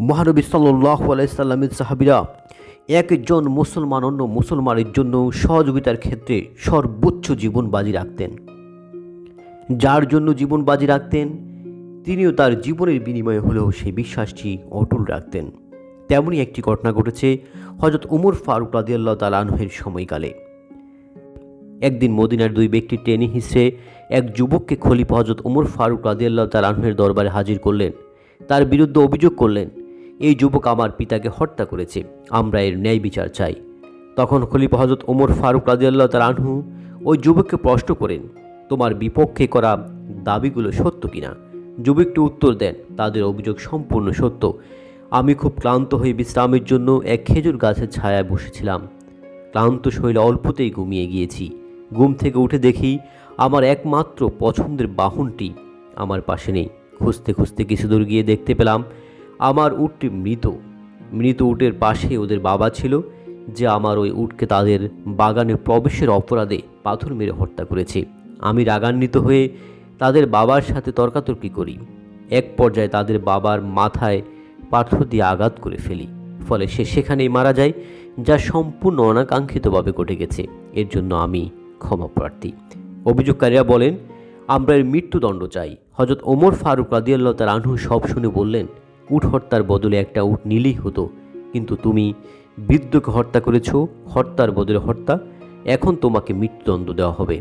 মহানবী সাল্লাহ আলাইসাল্লামের সাহাবিরা একজন মুসলমান অন্য মুসলমানের জন্য সহযোগিতার ক্ষেত্রে সর্বোচ্চ জীবন বাজি রাখতেন। যার জন্য জীবন বাজি রাখতেন, তিনিও তার জীবনের বিনিময়ে হলেও সেই বিশ্বাসটি অটুট রাখতেন। তেমনই একটি ঘটনা ঘটেছে হজরত উমর ফারুক রাদিয়াল্লাহ তালানহের সময়কালে। একদিন মদিনার দুই ব্যক্তি টেনে হিসে এক যুবককে খলিফা হজরত উমর ফারুক রাদিয়াল্লাহ তালানহের দরবারে হাজির করলেন। তার বিরুদ্ধে অভিযোগ করলেন এই যুবক আমার পিতাকে হত্যা করেছে, আমরা এর ন্যায় বিচার চাই। তখন খলিফা হজরত ওমর ফারুক রাজিয়াল্লাহ তালানহু ওই যুবককে প্রশ্ন করেন, তোমার বিপক্ষে করা দাবিগুলো সত্য কিনা? যুবকটি উত্তর দেন, তাদের অভিযোগ সম্পূর্ণ সত্য। আমি খুব ক্লান্ত হয়ে বিশ্রামের জন্য এক খেজুর গাছের ছায়ায় বসেছিলাম। ক্লান্ত শৈল অল্পতেই ঘুমিয়ে গিয়েছি। ঘুম থেকে উঠে দেখি আমার একমাত্র পছন্দের বাহনটি আমার পাশে নেই। খুঁজতে খুঁজতে কিছু দূর গিয়ে দেখতে পেলাম আমার উটটি মৃত। মৃত উটের পাশে ওদের বাবা ছিল, যে আমার ওই উটকে তাদের বাগানে প্রবেশের অপরাধে পাথর মেরে হত্যা করেছে। আমি রাগান্বিত হয়ে তাদের বাবার সাথে তর্কাতর্কি করি। এক পর্যায়ে তাদের বাবার মাথায় পাথর দিয়ে আঘাত করে ফেলি, ফলে সে সেখানেই মারা যায়, যা সম্পূর্ণ অনাকাঙ্ক্ষিতভাবে ঘটে গেছে। এর জন্য আমি ক্ষমা প্রার্থী। অভিযোগকারীরা বলেন, আমরা এর মৃত্যুদণ্ড চাই। হজরত ওমর ফারুক রাদিয়াল্লাহ তার আনহু সব শুনে বললেন উট হত্যার বদলে একটা উট নিলেই হতো। কিন্তু তুমি বৃদ্ধকে হত্যা করেছ হত্যার বদলে হত্যা এখন তোমাকে মৃত্যুদণ্ড দেওয়া হবে।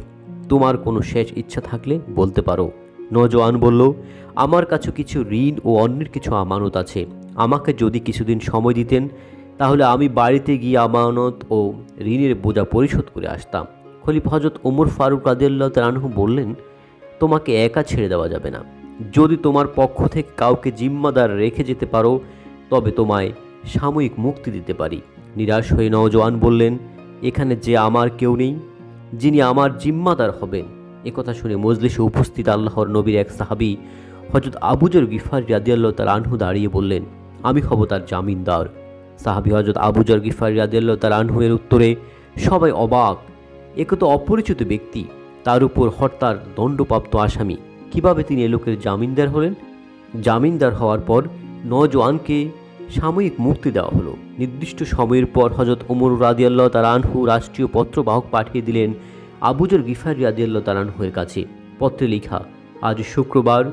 তোমার কোনো শেষ ইচ্ছা থাকলে বলতে পারো। নজওয়ান বলল, আমার কাছে কিছু ঋণ ও অন্যের কিছু আমানত আছে। আমাকে যদি কিছুদিন সময় দিতেন, তাহলে আমি বাড়িতে গিয়ে আমানত ও ঋণের বোঝা পরিশোধ করে আসতাম। খলিফ হজরত ওমর ফারুক রাদিয়াল্লাহ তালানহু বললেন, তোমাকে একা ছেড়ে দেওয়া যাবে না। যদি তোমার পক্ষ থেকে কাউকে জিম্মাদার রেখে যেতে পারো, তবে তোমায় সাময়িক মুক্তি দিতে পারি। নিরাশ হয়ে নওজোয়ান বললেন, এখানে যে আমার কেউ নেই, যিনি আমার জিম্মাদার হবেন। একথা শুনে মজলিসে উপস্থিত আল্লাহর নবীর এক সাহাবি হজরত আবুজর গিফার রাদিয়াল্লাহ তার আনহু দাঁড়িয়ে বললেন, আমি হব তার জামিনদার। সাহাবি হজরত আবুজর গিফার রাদিয়াল্লাহ তার আনহুয়ের উত্তরে, সবাই অবাক, একে তো অপরিচিত ব্যক্তি, তার উপর হত্যার দণ্ডপ্রাপ্ত আসামি। কীভাবে তিনি এ লোকের জামিনদার হলেন? জামিনদার হওয়ার পর নজওয়ানকে সাময়িক মুক্তি দেওয়া হলো। নির্দিষ্ট সময়ের পর হজরত ওমর রাদিয়াল্লাহ তালানহু রাষ্ট্রীয় পত্রবাহক পাঠিয়ে দিলেন আবুজর গিফার রাদিয়াল্লাহ তালানহুয়ের কাছে। পত্রে লেখা, আজ শুক্রবার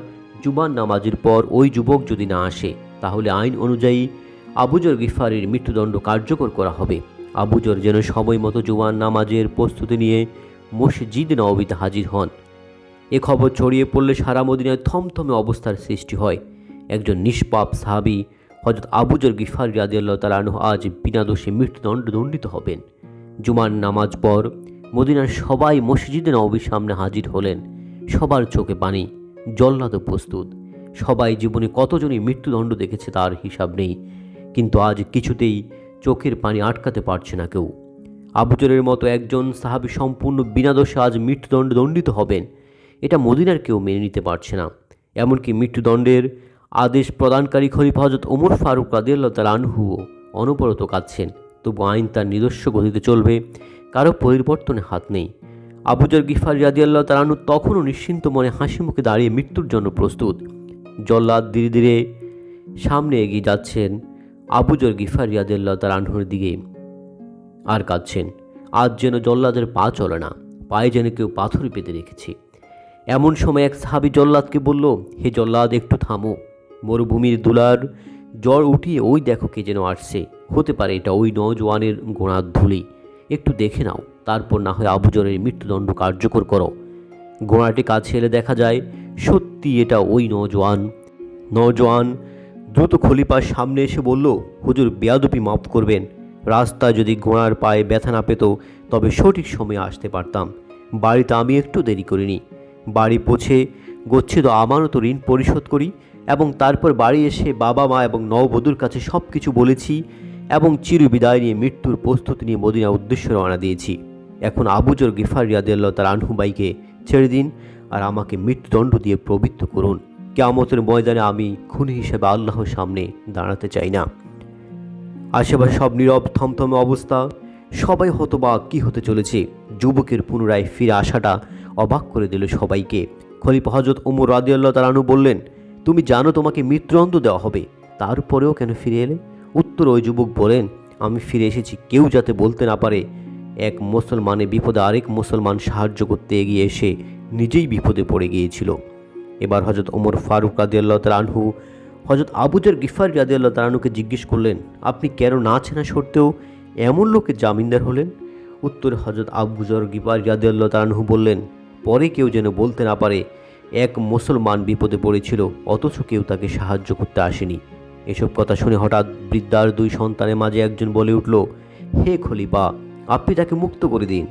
জুমার নামাজের পর ওই যুবক যদি না আসে, তাহলে আইন অনুযায়ী আবুজর গিফারের মৃত্যুদণ্ড কার্যকর করা হবে। আবুজর যেন সময় মতো জুমার নামাজের প্রস্তুতি নিয়ে মসজিদ নবীতে হাজির হন। এ খবর ছড়িয়ে পড়লে সারা মদিনায় থমথমে অবস্থার সৃষ্টি হয়। একজন নিষ্পাপ সাহাবি হজরত আবুজর গিফার রাদিয়াল্লাহ তালানহ আজ বিনা দোষে মৃত্যুদণ্ড দণ্ডিত হবেন। জুমার নামাজ পর মদিনার সবাই মসজিদে নবীর সামনে হাজির হলেন। সবার চোখে পানি জল্লাদ প্রস্তুত। সবাই জীবনে কতজনই মৃত্যুদণ্ড দেখেছে তার হিসাব নেই। কিন্তু আজ কিছুতেই চোখের পানি আটকাতে পারছে না কেউ। আবুজরের মতো একজন সাহাবি সম্পূর্ণ বিনা দোষে আজ মৃত্যুদণ্ড দণ্ডিত হবেন। এটা মদিনার কেউ মেনে নিতে পারছে না। এমনকি মৃত্যুদণ্ডের আদেশ প্রদানকারী খলিফা হজরত ওমর ফারুক রাদিয়াল্লাহ তার আনহুও অনবরত কাঁদছেন। তবু আইন তার নিজস্ব গতিতে চলবে, কারও পরিবর্তনে হাত নেই। আবুজর গিফার রাদিয়াল্লাহ আনহু তখনও নিশ্চিন্ত মনে হাসি মুখে দাঁড়িয়ে মৃত্যুর জন্য প্রস্তুত। জল্লাদ ধীরে ধীরে সামনে এগিয়ে যাচ্ছেন আবুজর গিফার রাদিয়াল্লাহ তার আনহুর দিকে। আর কাঁদছেন, আজ যেন জল্লাদের পা চলে না, পায়ে যেন কেউ পাথর পেতে রেখেছে। এমন সময় এক সাহাবি জল্লাদকে বলল, হে জল্লাদ, একটু থামো। মরুভূমির দুলার জ্বর উঠিয়ে ওই দেখো কে যেন আসছে। হতে পারে এটা ওই নজওয়ানের গোড়ার ধুলি একটু দেখে নাও, তারপর না হয় আবুজরের মৃত্যুদণ্ড কার্যকর করো। গোড়াটি কাছে এলে দেখা যায়, সত্যি এটা ওই নজওয়ান নজওয়ান দ্রুত খলিফার সামনে এসে বলল, হুজুর বেয়াদপি মাফ করবেন। রাস্তায় যদি ঘোড়ার পায়ে ব্যথা না পেত, তবে সঠিক সময়ে আসতে পারতাম। বাড়িতে আমি একটু দেরি করিনি। বাড়ি পৌঁছে গচ্ছিত আমানত ঋণ পরিশোধ করি এবং তারপর বাড়ি এসে বাবা মা এবং নববধূর কাছে সব কিছু বলেছি এবং চিরবিদায় নিয়ে মৃত্যুর প্রস্তুতি নিয়ে মদিনা উদ্দেশ্য রওনা দিয়েছি। এখন আবুজর গিফার রিয়াদুল্লাহ তার আনহুবাইকে ছেড়ে দিন আর আমাকে মৃত্যুদণ্ড দিয়ে প্রবৃত্ত করুন। কেয়ামতের ময়দানে আমি খুনি হিসেবে আল্লাহর সামনে দাঁড়াতে চাই না। আশেপাশে সব নীরব থমথমে অবস্থা, সবাই হতবাক কি হতে চলেছে, যুবকের পুনরায় ফিরে আসাটা অবাক করে দিল সবাইকে। খলিফা হজরত উমর রাদিয়াল্লাহ তালানু বললেন, তুমি জানো তোমাকে মৃত্যুদণ্ড দেওয়া হবে। তারপরেও কেন ফিরে এলে? উত্তর ওই যুবক বলেন, আমি ফিরে এসেছি কেউ যাতে বলতে না পারে। এক মুসলমানের বিপদে আরেক মুসলমান সাহায্য করতে এগিয়ে এসে নিজেই বিপদে পড়ে গিয়েছিল। এবার হজরত ওমর ফারুক রাদিয়াল্লাহ তালানহু হজরত আবুজার গিফার রাদিয়াল্লাহ তালানুকে জিজ্ঞেস করলেন, আপনি কেন না চেনা সত্ত্বেও এমন লোকের জামিনদার হলেন? উত্তরে হজরত আবুজর গিফার রাদিয়াল্লাহ তালানহু বললেন পরে কেউ যেন বলতে না পারে, এক মুসলমান বিপদে পড়েছিল, অথচ কেউ তাকে সাহায্য করতে আসেনি। এসব কথা শুনে হঠাৎ বৃদ্ধার দুই সন্তানের মাঝে একজন বলে উঠল, হে খলিফা, আপনি তাকে মুক্ত করে দিন।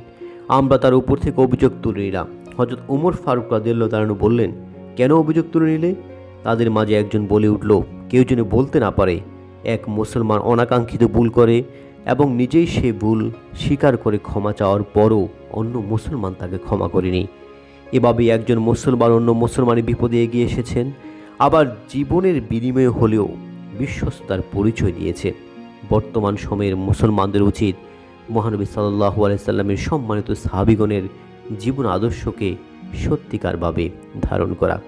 আমরা তার উপর থেকে অভিযোগ তুলে নিলাম। হজরত উমর ফারুক রাদিয়াল্লাহ তালানহু বললেন, কেন অভিযোগ তুলে নিলে? তাদের মাঝে একজন বলে উঠল, কেউ যেন বলতে না পারে, এক মুসলমান অনাকাঙ্ক্ষিত ভুল করে এবং নিজেই সে ভুল স্বীকার করে ক্ষমা চাওয়ার পরও অন্য মুসলমান তাকে ক্ষমা করেনি। এভাবেই একজন মুসলমান অন্য মুসলমানের বিপদে এগিয়ে এসেছেন। আবার জীবনের বিনিময় হলেও বিশ্বস্তার পরিচয় দিয়েছে। বর্তমান সময়ের মুসলমানদের উচিত মহানবী সাল্লাহ আলাইসাল্লামের সম্মানিত সাহাবিগণের জীবন আদর্শকে সত্যিকারভাবে ধারণ করা।